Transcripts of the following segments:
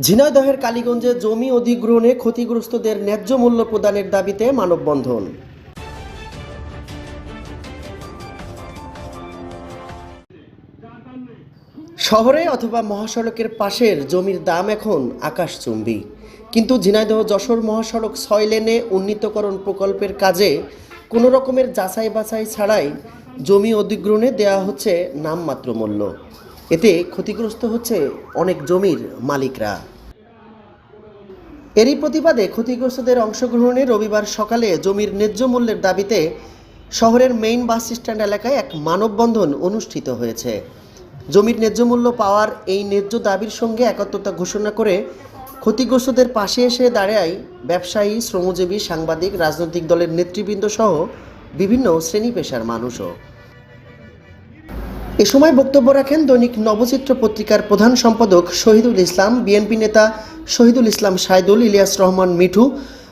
ঝিনাইদহের কালীগঞ্জে জমি অধিগ্রহণে ক্ষতিগ্রস্তদের ন্যায্য মূল্য প্রদানের দাবিতে মানববন্ধন। শহরে অথবা মহাসড়কের পাশের জমির দাম এখন আকাশচুম্বী। কিন্তু ঝিনাইদহ যশোর মহাসড়ক ছয় লেনে উন্নীতকরণ প্রকল্পের কাজে কোনো রকমের যাচাই বাছাই ছাড়াই জমি অধিগ্রহণে দেওয়া হচ্ছে নামমাত্র মূল্য। এতে ক্ষতিগ্রস্ত হচ্ছে অনেক জমির মালিকরা। এরই প্রতিবাদে ক্ষতিগ্রস্তদের অংশগ্রহণে রবিবার সকালে জমির ন্যায্য মূল্যের দাবিতে শহরের মেইন বাস স্ট্যান্ড এলাকায় এক মানববন্ধন অনুষ্ঠিত হয়েছে। জমির ন্যায্য মূল্য পাওয়ার এই ন্যায্য দাবির সঙ্গে একাত্মতা ঘোষণা করে ক্ষতিগ্রস্তদের পাশে এসে দাঁড়ায় ব্যবসায়ী, শ্রমজীবী, সাংবাদিক, রাজনৈতিক দলের নেতৃবৃন্দ সহ বিভিন্ন শ্রেণি পেশার মানুষও। এ সময় বক্তব্য রাখেন দৈনিক নবচিত্র পত্রিকার প্রধান সম্পাদক শহীদুল ইসলাম, বিএনপি নেতা শহীদুল ইসলাম সাইদুল, ইলিয়াস রহমান মিঠু,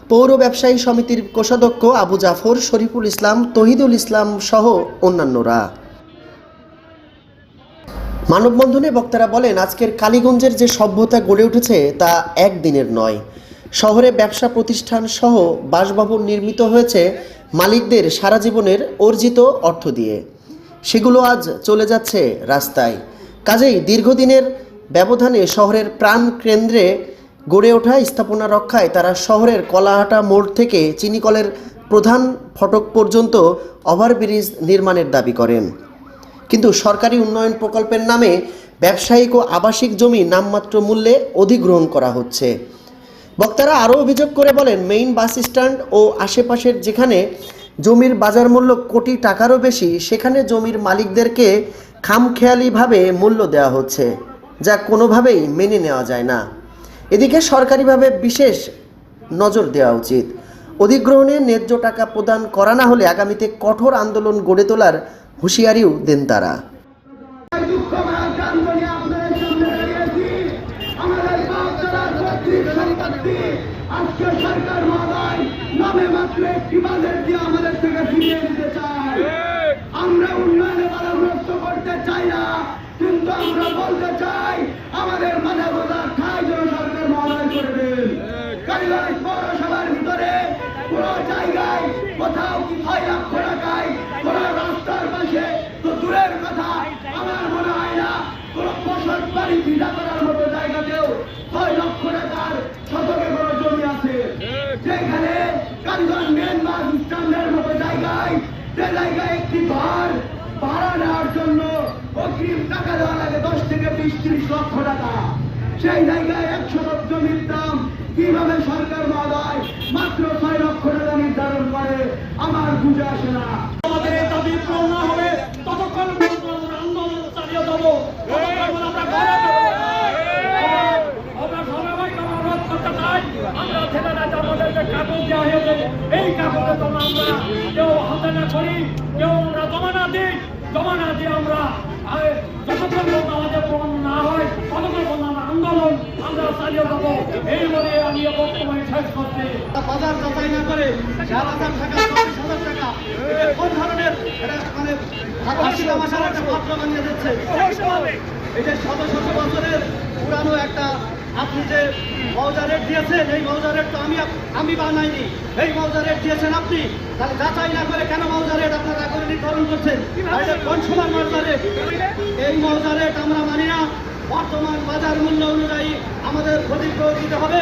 পৌর ব্যবসায়ী সমিতির কোষাধ্যক্ষ আবু জাফর, শরীফুল ইসলাম, তহিদুল ইসলাম সহ অন্যান্যরা। মানববন্ধনে বক্তারা বলেন, আজকের কালীগঞ্জের যে সভ্যতা গড়ে উঠেছে তা একদিনের নয়। শহরে ব্যবসা প্রতিষ্ঠান সহ বাসভবন নির্মিত হয়েছে মালিকদের সারা জীবনের অর্জিত অর্থ দিয়ে। সেগুলো আজ চলে যাচ্ছে রাস্তায়। কাজেই দীর্ঘদিনের ব্যবধানে শহরের প্রাণ কেন্দ্রে গড়ে ওঠা স্থাপনা রক্ষায় তারা শহরের কলাহাটা মোড় থেকে চিনিকলের প্রধান ফটক পর্যন্ত ওভারব্রিজ নির্মাণের দাবি করেন। কিন্তু সরকারি উন্নয়ন প্রকল্পের নামে ব্যবসায়িক ও আবাসিক জমি নামমাত্র মূল্যে অধিগ্রহণ করা হচ্ছে। বক্তারা আরও অভিযোগ করে বলেন, মেইন বাস স্ট্যান্ড ও আশেপাশের যেখানে জমির বাজার মূল্য কোটি টাকারও বেশি, সেখানে জমির মালিকদেরকে খামখেয়ালিভাবে মূল্য দেওয়া হচ্ছে, যা কোনোভাবেই মেনে নেওয়া যায় না। এদিকে সরকারিভাবে বিশেষ নজর দেওয়া উচিত। অধিগ্রহণে ন্যায্য টাকা প্রদান করা না হলে আগামীতে কঠোর আন্দোলন গড়ে তোলার হুঁশিয়ারিও দেন তারা। আজকে সরকার মহোদয় নামে মাত্র একটি দিয়ে ফিরিয়ে দিতে চায়। আমরা উন্নয়নে বাধাগ্রস্ত করতে চাই না, কিন্তু আমরা বলতে চাই, আমাদের গোদা খাই যেন সরকার মহোদয় করবেন পৌরসভার ভিতরে কোনো জায়গায় কোথাও কি ছয় লক্ষ টাকায় কোনো রাস্তার পাশে, তো দূরের কথা আমার মনে হয় না, কোনো বসত বাড়ি ভিড়া করার মতো জায়গাতেও ছয় লক্ষ টাকার শতকে কোনো জমি আছে। যেখানে কারিগর মেন জায়গায় একটি ঘর ভাড়া নেওয়ার জন্য অগ্রিম টাকা দেওয়া লাগে দশ থেকে বিশ, ত্রিশ লক্ষ টাকা। সেই জায়গায় একশো জমির দাম কীভাবে সরকার মহোদয় মাত্র ছয় লক্ষ টাকা নির্ধারণ করে? আমার বুঝে আসে না আমাদের এই দাবি পূরণ না হবে ততক্ষণ পর্যন্ত আমরা আন্দোলন চালিয়ে যাব ততক্ষণ আমরা ঘরে যাব। আমরা ধারাবাহিক অনুরোধ করতে চাই আমরা ছেলেরা যে আমাদের যে কাগজ দেওয়া হয়েছে এই কাগজে যেন আমরা কেউ হাতে না করি কেউ আমরা জমা না দিই জমা না দিয়ে আমরা যতক্ষণ আমাদের পূরণ না হয় ততক্ষণ পর্যন্ত আন্দোলন আমরা চালিয়ে যাব এই বলে আমি বর্তমানে শেষ করছি বাজার যাচাই না করে চার হাজার টাকা হাজার টাকা কোন ধরনের মানে হাসি তামাশার একটা পাত্র বানিয়ে দিচ্ছে যে শত শত বছরের পুরানো একটা আপনি যে মৌজা রেট দিয়েছেন, এই মৌজা রেট তো আমি আমি বানাইনি। এই মৌজা রেট দিয়েছেন আপনি। তাহলে যাচাই না করে কেন মৌজা রেট আপনারা করে নির্ধারণ করছেন? রেট? এই মৌজা রেট আমরা মানি না। বর্তমান বাজার মূল্য অনুযায়ী আমাদের ক্ষতিগ্রহ দিতে হবে।